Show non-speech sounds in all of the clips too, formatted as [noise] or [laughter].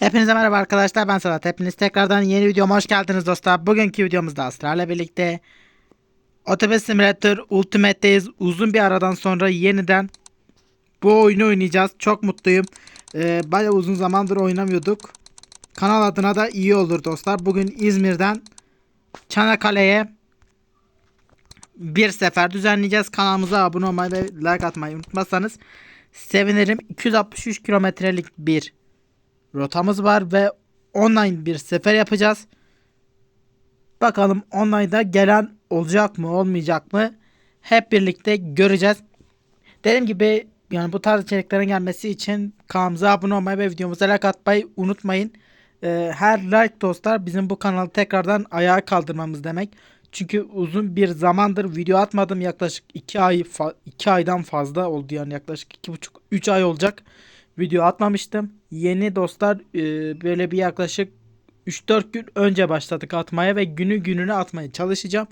Hepinize merhaba arkadaşlar ben Salat. Hepiniz tekrardan yeni videoma hoş geldiniz dostlar. Bugünkü videomuzda Astral'le birlikte Otobüs Simulator Ultimate'deyiz. Uzun bir aradan sonra yeniden bu oyunu oynayacağız. Çok mutluyum. Ee, bayağı uzun zamandır oynamıyorduk. Kanal adına da iyi olur dostlar. Bugün İzmir'den Çanakkale'ye bir sefer düzenleyeceğiz. Kanalımıza abone olmayı ve like atmayı unutmazsanız sevinirim. 263 kilometrelik bir rotamız var ve online bir sefer yapacağız. Bakalım online'da gelen olacak mı olmayacak mı hep birlikte göreceğiz. Dediğim gibi yani bu tarz içeriklerin gelmesi için kanalımıza abone olmayı ve videomuza like atmayı unutmayın. Ee, her like dostlar bizim bu kanalı tekrardan ayağa kaldırmamız demek. Çünkü uzun bir zamandır video atmadım yaklaşık 2 ay 2 aydan fazla oldu yani yaklaşık 2,5 3 ay olacak video atmamıştım. Yeni dostlar e, böyle bir yaklaşık 3-4 gün önce başladık atmaya ve günü gününe atmaya çalışacağım.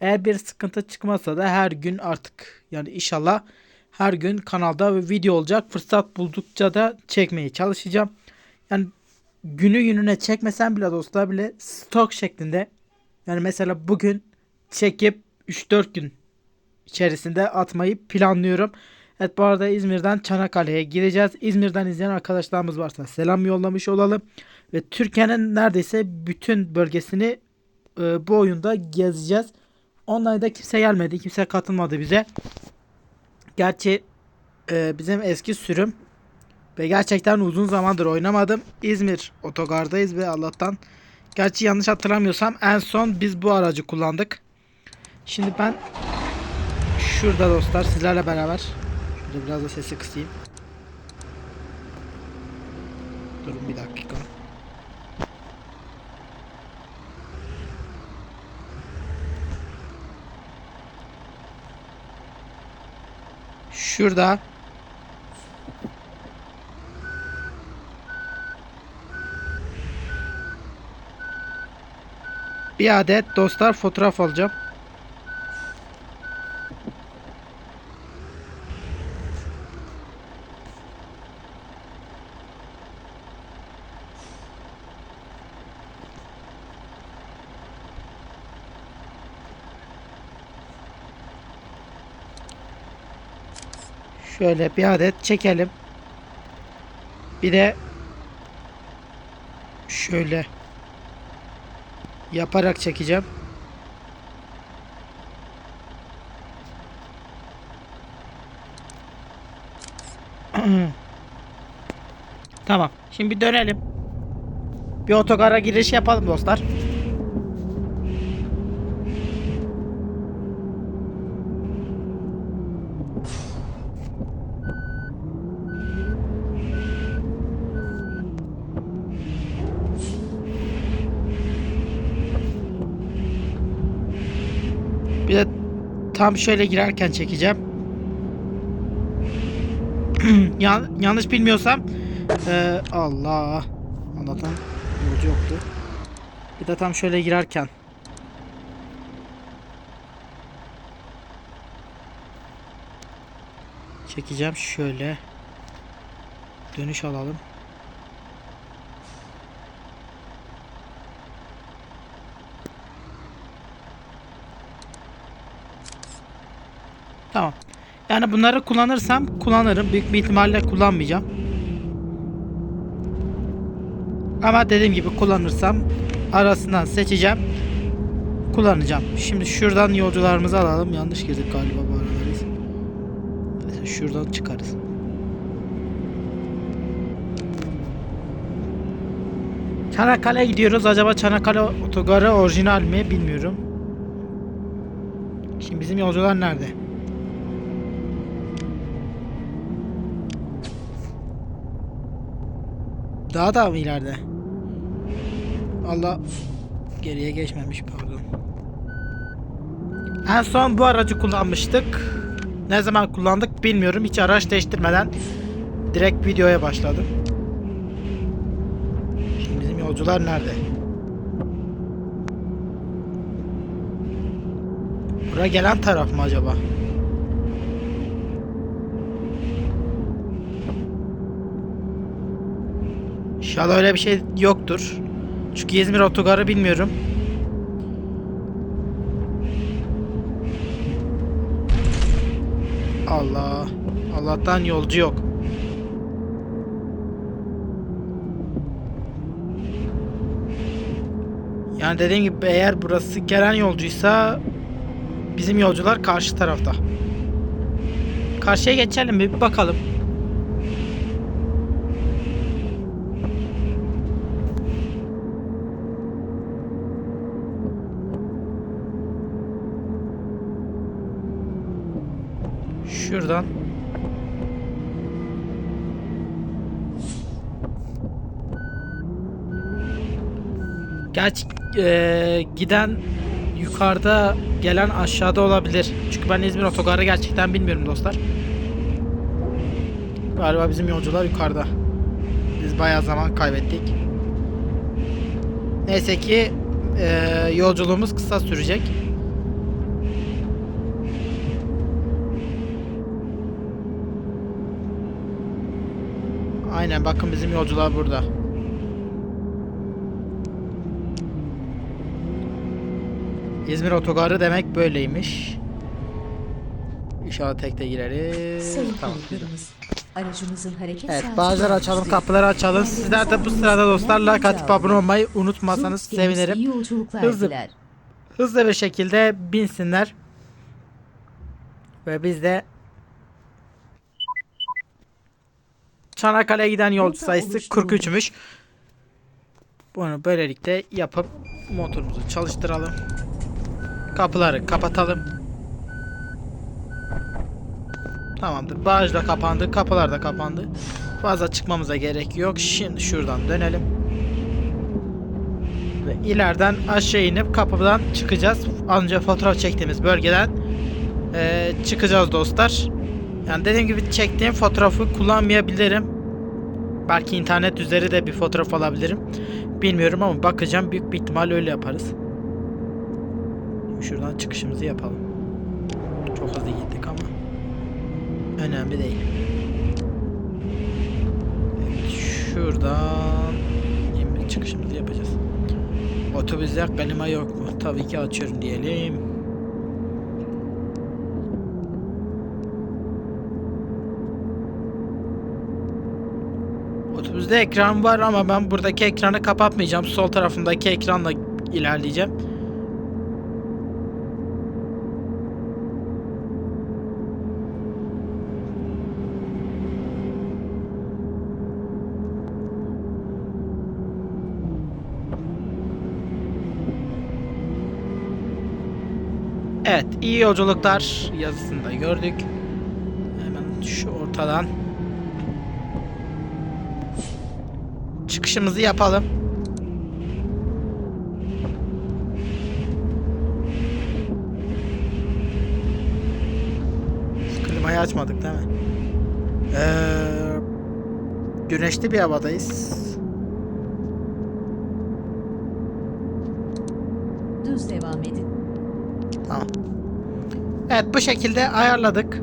Eğer bir sıkıntı çıkmazsa da her gün artık yani inşallah her gün kanalda video olacak. Fırsat buldukça da çekmeye çalışacağım. Yani günü gününe çekmesem bile dostlar bile stok şeklinde yani mesela bugün çekip 3-4 gün içerisinde atmayı planlıyorum. Evet bu arada İzmir'den Çanakkale'ye gideceğiz. İzmir'den izleyen arkadaşlarımız varsa selam yollamış olalım. Ve Türkiye'nin neredeyse bütün bölgesini e, bu oyunda gezeceğiz. Online'da kimse gelmedi. Kimse katılmadı bize. Gerçi e, bizim eski sürüm ve gerçekten uzun zamandır oynamadım. İzmir otogardayız ve Allah'tan gerçi yanlış hatırlamıyorsam en son biz bu aracı kullandık. Şimdi ben şurada dostlar sizlerle beraber Şöyle biraz da sesi kısayım. Durun bir dakika. Şurada bir adet dostlar fotoğraf alacağım. Şöyle bir adet çekelim. Bir de şöyle yaparak çekeceğim. [clears throat] tamam. Şimdi dönelim. Bir otogara giriş yapalım dostlar. Bir de tam şöyle girerken çekeceğim. [clears throat] Yan, yanlış bilmiyorsam e, Allah Allah'tan yolcu yoktu. Bir de tam şöyle girerken çekeceğim şöyle dönüş alalım. Tamam. Yani bunları kullanırsam kullanırım. Büyük bir ihtimalle kullanmayacağım. Ama dediğim gibi kullanırsam arasından seçeceğim. Kullanacağım. Şimdi şuradan yolcularımızı alalım. Yanlış girdik galiba bu aralar biz. Mesela şuradan çıkarız. Çanakkale'ye gidiyoruz. Acaba Çanakkale otogarı orijinal mi bilmiyorum. Şimdi bizim yolcular nerede? Daha da mı ileride? Allah geriye geçmemiş pardon. En son bu aracı kullanmıştık. Ne zaman kullandık bilmiyorum. Hiç araç değiştirmeden direkt videoya başladım. Şimdi bizim yolcular nerede? Buraya gelen taraf mı acaba? İnşallah öyle bir şey yoktur. Çünkü İzmir otogarı bilmiyorum. Allah. Allah'tan yolcu yok. Yani dediğim gibi eğer burası gelen yolcuysa bizim yolcular karşı tarafta. Karşıya geçelim bir bakalım. Şuradan. Gerçi eee, giden yukarıda gelen aşağıda olabilir. Çünkü ben İzmir otogarı gerçekten bilmiyorum dostlar. Galiba bizim yolcular yukarıda. Biz bayağı zaman kaybettik. Neyse ki eee, yolculuğumuz kısa sürecek. Aynen bakın bizim yolcular burada. İzmir otogarı demek böyleymiş. İnşallah tekte gireriz. Sayın Tamam. aracımızın hareket Evet saati bazıları açalım kapıları açalım. Sizler de bu sırada dostlar like atıp abone olmayı gemisi sevinirim. iyi yolculuklar Hızlı. diler. Hızlı bir şekilde binsinler. Ve biz de Çanakkale'ye giden yolcu sayısı oluşturuldu. 43'müş. Bunu böylelikle yapıp motorumuzu çalıştıralım. Kapıları kapatalım. Tamamdır. Baraj da kapandı. Kapılar da kapandı. Fazla çıkmamıza gerek yok. Şimdi şuradan dönelim. Ve ileriden aşağı inip kapıdan çıkacağız. Az önce fotoğraf çektiğimiz bölgeden eee, çıkacağız dostlar. Yani dediğim gibi çektiğim fotoğrafı kullanmayabilirim. Belki internet üzeri de bir fotoğraf alabilirim. Bilmiyorum ama bakacağım. Büyük bir ihtimal öyle yaparız. Şuradan çıkışımızı yapalım. Çok hızlı gittik ama önemli değil. Evet, şuradan çıkışımızı yapacağız. Otobüsler klima yok mu? Tabii ki açıyorum diyelim. Otobüste ekran var ama ben buradaki ekranı kapatmayacağım. Sol tarafındaki ekranla ilerleyeceğim. Evet, iyi yolculuklar yazısını da gördük. Hemen şu ortadan çıkışımızı yapalım. Klimayı açmadık değil mi? Ee, güneşli bir havadayız. Düz devam edin. Tamam. Evet bu şekilde ayarladık.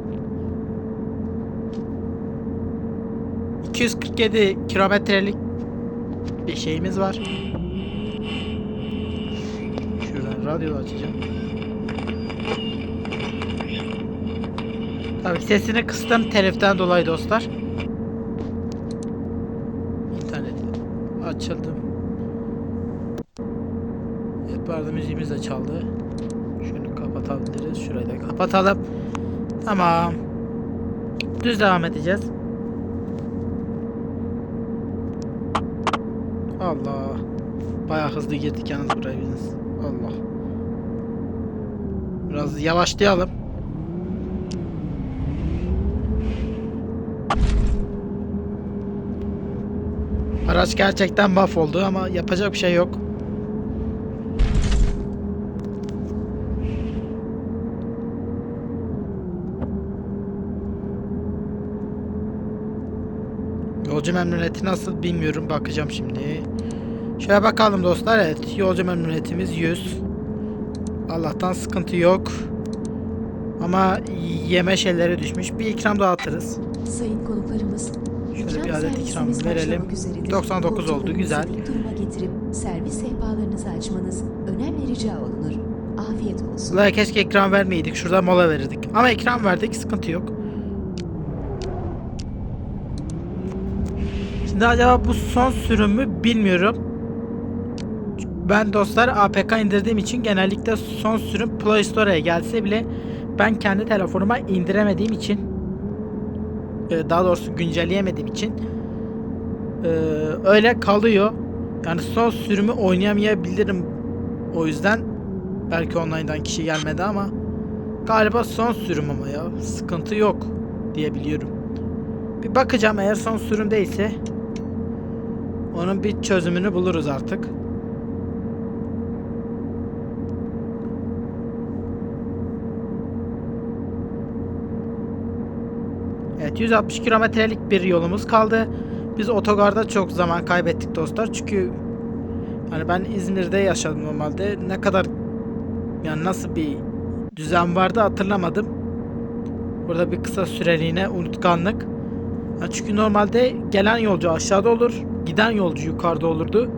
247 kilometrelik bir şeyimiz var. Şuradan radyo da açacağım. Tabii sesini kıstım teliften dolayı dostlar. İnternet açıldı. Bu arada müziğimiz de çaldı. Şunu kapatabiliriz. Şurayı da kapatalım. Tamam. Düz devam edeceğiz. Allah. Bayağı hızlı girdik yalnız buraya biz. Allah. Biraz yavaşlayalım. Araç gerçekten mahvoldu ama yapacak bir şey yok. Yolcu memnuniyeti nasıl bilmiyorum bakacağım şimdi. Şöyle bakalım dostlar evet yolcu memnuniyetimiz 100. Allah'tan sıkıntı yok. Ama yeme şeyleri düşmüş. Bir ikram dağıtırız. Sayın konuklarımız, Şöyle bir adet ikram verelim. başlamak üzeredir. 99 oldu, güzel. duruma getirip servis sehpalarınızı açmanız önemli rica olunur. Afiyet olsun. Ulan keşke ekran vermeydik. Şurada mola verirdik. Ama ekran verdik. Sıkıntı yok. Şimdi acaba bu son sürüm mü bilmiyorum. Ben dostlar APK indirdiğim için genellikle son sürüm Play Store'a gelse bile ben kendi telefonuma indiremediğim için e, daha doğrusu güncelleyemediğim için e, öyle kalıyor. Yani son sürümü oynayamayabilirim. O yüzden Belki online'dan kişi gelmedi ama galiba son sürüm ama ya. Sıkıntı yok diye biliyorum. Bir bakacağım eğer son sürüm değilse onun bir çözümünü buluruz artık. Evet 160 kilometrelik bir yolumuz kaldı. Biz otogarda çok zaman kaybettik dostlar. Çünkü hani ben İzmir'de yaşadım normalde. Ne kadar yani nasıl bir düzen vardı hatırlamadım. Burada bir kısa süreliğine unutkanlık. Ha çünkü normalde gelen yolcu aşağıda olur, giden yolcu yukarıda olurdu.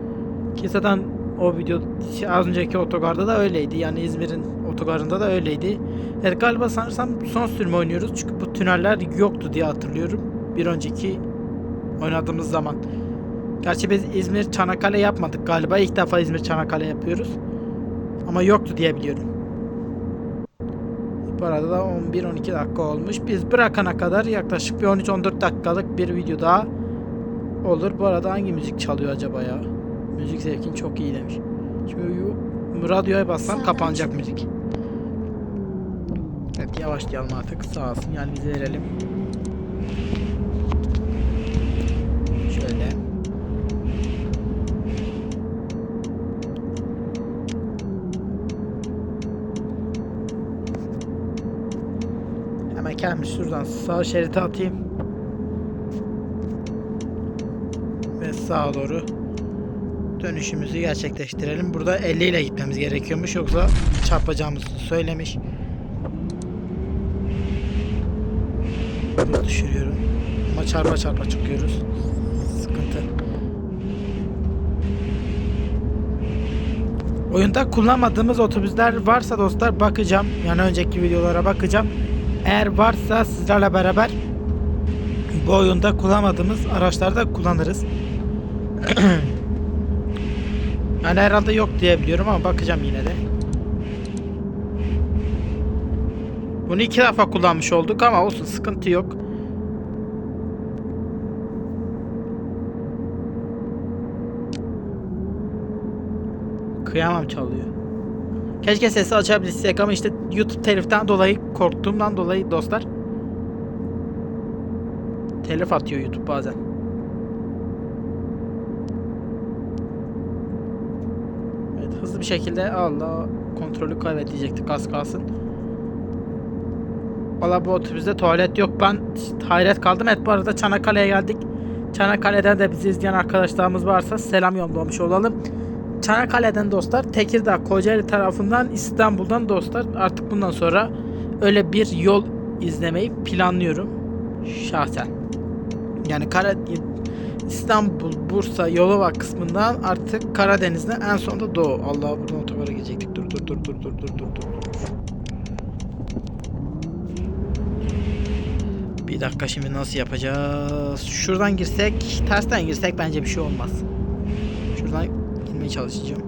Ki zaten o video şey, az önceki otogarda da öyleydi. Yani İzmir'in otogarında da öyleydi. Evet galiba sanırsam son sürümü oynuyoruz. Çünkü bu tüneller yoktu diye hatırlıyorum. Bir önceki oynadığımız zaman. Gerçi biz İzmir Çanakkale yapmadık galiba. İlk defa İzmir Çanakkale yapıyoruz. Ama yoktu diye biliyorum. Bu arada da 11-12 dakika olmuş. Biz bırakana kadar yaklaşık bir 13-14 dakikalık bir video daha olur. Bu arada hangi müzik çalıyor acaba ya? Müzik zevkin çok iyi demiş. Şimdi radyoya bassam kapanacak müzik. Evet yavaşlayalım artık. Sağ olsun yani bizi verelim. Şöyle. Kendimi şuradan sağ şerite atayım. Ve sağa doğru dönüşümüzü gerçekleştirelim. Burada 50 ile gitmemiz gerekiyormuş yoksa çarpacağımızı söylemiş. Hız düşürüyorum. Ama çarpa çarpa çıkıyoruz. Sıkıntı. Oyunda kullanmadığımız otobüsler varsa dostlar bakacağım. Yani önceki videolara bakacağım. Eğer varsa sizlerle beraber bu oyunda kullanmadığımız araçlarda kullanırız. [clears throat] yani herhalde yok diye biliyorum ama bakacağım yine de. Bunu iki defa kullanmış olduk ama olsun sıkıntı yok. Kıyamam çalıyor. Keşke sesi açabilsek ama işte YouTube teliften dolayı korktuğumdan dolayı dostlar. Telif atıyor YouTube bazen. Evet hızlı bir şekilde Allah kontrolü kaybedecektik az kalsın. Valla bu otobüste tuvalet yok. Ben hayret kaldım. Evet bu arada Çanakkale'ye geldik. Çanakkale'den de bizi izleyen arkadaşlarımız varsa selam yollamış olalım. Çanakkale'den dostlar Tekirdağ Kocaeli tarafından İstanbul'dan dostlar artık bundan sonra öyle bir yol izlemeyi planlıyorum şahsen. Yani Kara İstanbul Bursa Yolova kısmından artık Karadeniz'de en sonunda Doğu. Allah buradan otogara gidecektik. Dur dur dur dur dur dur dur dur. dur. Bir dakika şimdi nasıl yapacağız? Şuradan girsek, tersten girsek bence bir şey olmaz. Şuradan girmeye çalışacağım.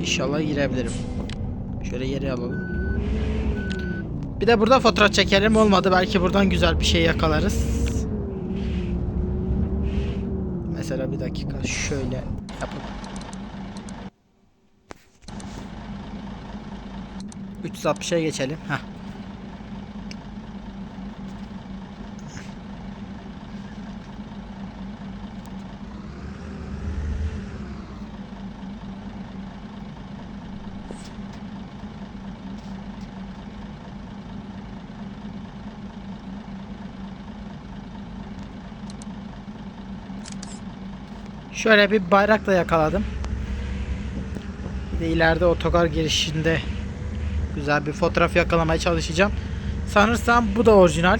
İnşallah girebilirim. Şöyle yere alalım. Bir de burada fotoğraf çekelim olmadı. Belki buradan güzel bir şey yakalarız. Mesela bir dakika şöyle yapalım. 360'a geçelim. Heh. Şöyle bir bayrakla yakaladım. Bir de ileride otogar girişinde güzel bir fotoğraf yakalamaya çalışacağım. Sanırsam bu da orijinal.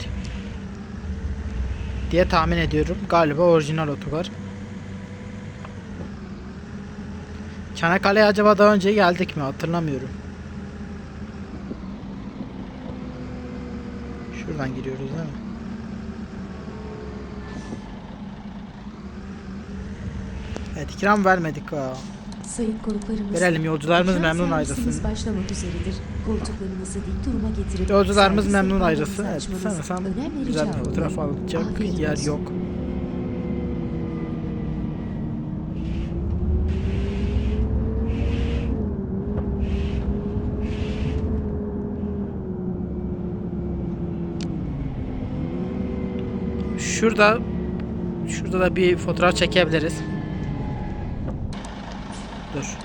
diye tahmin ediyorum. Galiba orijinal otogar. Çanakkale'ye acaba daha önce geldik mi hatırlamıyorum. Şuradan giriyoruz değil mi? Evet ikram vermedik ha. Sayın konuklarımız, Verelim yolcularımız ikram memnun ayrılsın. başlamak üzeredir. Koltuklarınızı dik duruma getirip Yolcularımız servis memnun ayrılsın. Evet sanırsam güzel bir fotoğraf alınacak Afiyet yer olsun. yok. Şurada şurada da bir fotoğraf çekebiliriz. Dur.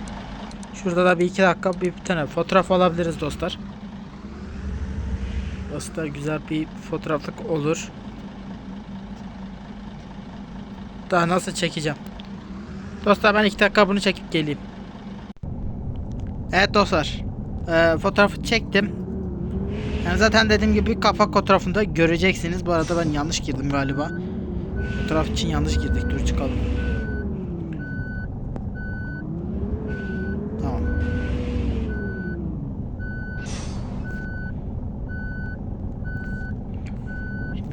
Şurada da bir iki dakika bir, tane fotoğraf alabiliriz dostlar. Da güzel bir fotoğraflık olur. Daha nasıl çekeceğim? Dostlar ben iki dakika bunu çekip geleyim. Evet dostlar. Ee, fotoğrafı çektim. Yani zaten dediğim gibi kapak fotoğrafında göreceksiniz. Bu arada ben yanlış girdim galiba. Fotoğraf için yanlış girdik. Dur çıkalım. Tamam.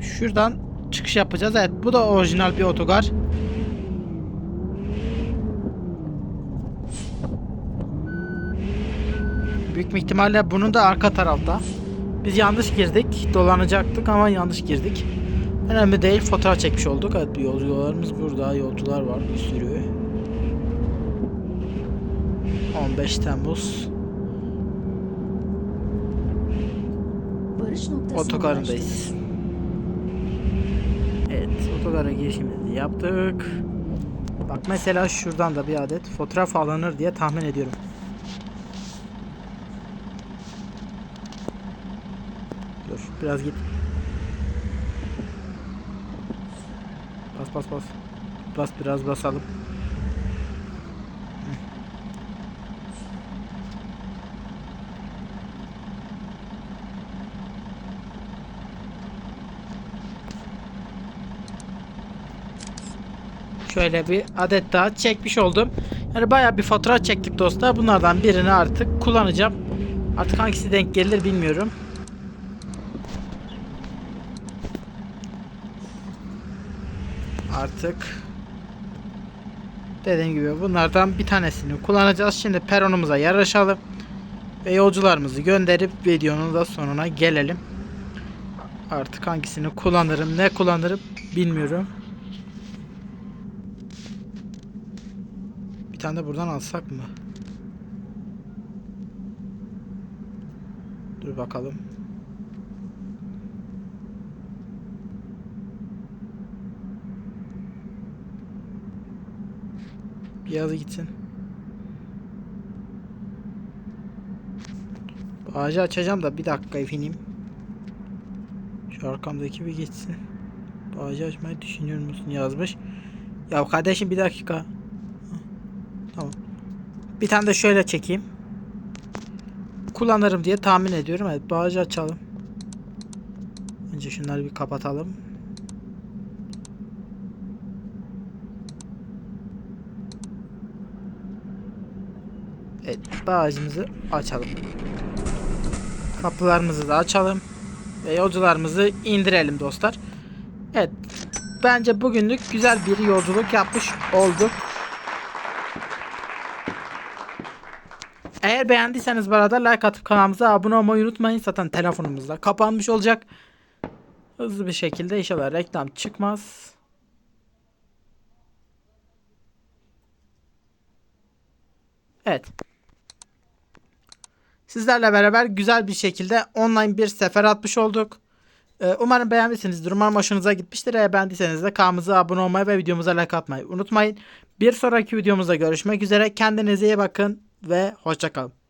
Şimdi şuradan çıkış yapacağız. Evet bu da orijinal bir otogar. Büyük bir ihtimalle bunun da arka tarafta. Biz yanlış girdik. Dolanacaktık ama yanlış girdik. Önemli değil. Fotoğraf çekmiş olduk. Evet yolcularımız burada. Yolcular var bir sürü. 15 Temmuz otogarındayız. Evet, otogara girişimizi yaptık. Bak mesela şuradan da bir adet fotoğraf alınır diye tahmin ediyorum. Dur, biraz git. Bas bas bas. Bas biraz basalım. Şöyle bir adet daha çekmiş oldum. Yani bayağı bir fotoğraf çektik dostlar. Bunlardan birini artık kullanacağım. Artık hangisi denk gelir bilmiyorum. Artık dediğim gibi bunlardan bir tanesini kullanacağız. Şimdi peronumuza yarışalım. Ve yolcularımızı gönderip videonun da sonuna gelelim. Artık hangisini kullanırım, ne kullanırım bilmiyorum. Tane de buradan alsak mı? Dur bakalım. Bir yazı gitsin. Bu Ağacı açacağım da bir dakika ineyim. Şu arkamdaki bir geçsin. Bu Ağacı açmayı düşünüyor musun yazmış. Ya kardeşim bir dakika. Bir tane de şöyle çekeyim. Kullanırım diye tahmin ediyorum. Evet bağcı açalım. Önce şunları bir kapatalım. Evet bağcımızı açalım. Kapılarımızı da açalım. Ve yolcularımızı indirelim dostlar. Evet. Bence bugünlük güzel bir yolculuk yapmış olduk. Eğer beğendiyseniz bu arada like atıp kanalımıza abone olmayı unutmayın. Zaten telefonumuzda kapanmış olacak. Hızlı bir şekilde inşallah reklam çıkmaz. Evet. Sizlerle beraber güzel bir şekilde online bir sefer atmış olduk. Ee, Umarım beğenmişsinizdir. Umarım hoşunuza gitmiştir. Eğer beğendiyseniz de kanalımıza abone olmayı ve videomuza like atmayı unutmayın. Bir sonraki videomuzda görüşmek üzere. Kendinize iyi bakın ve hoşçakalın.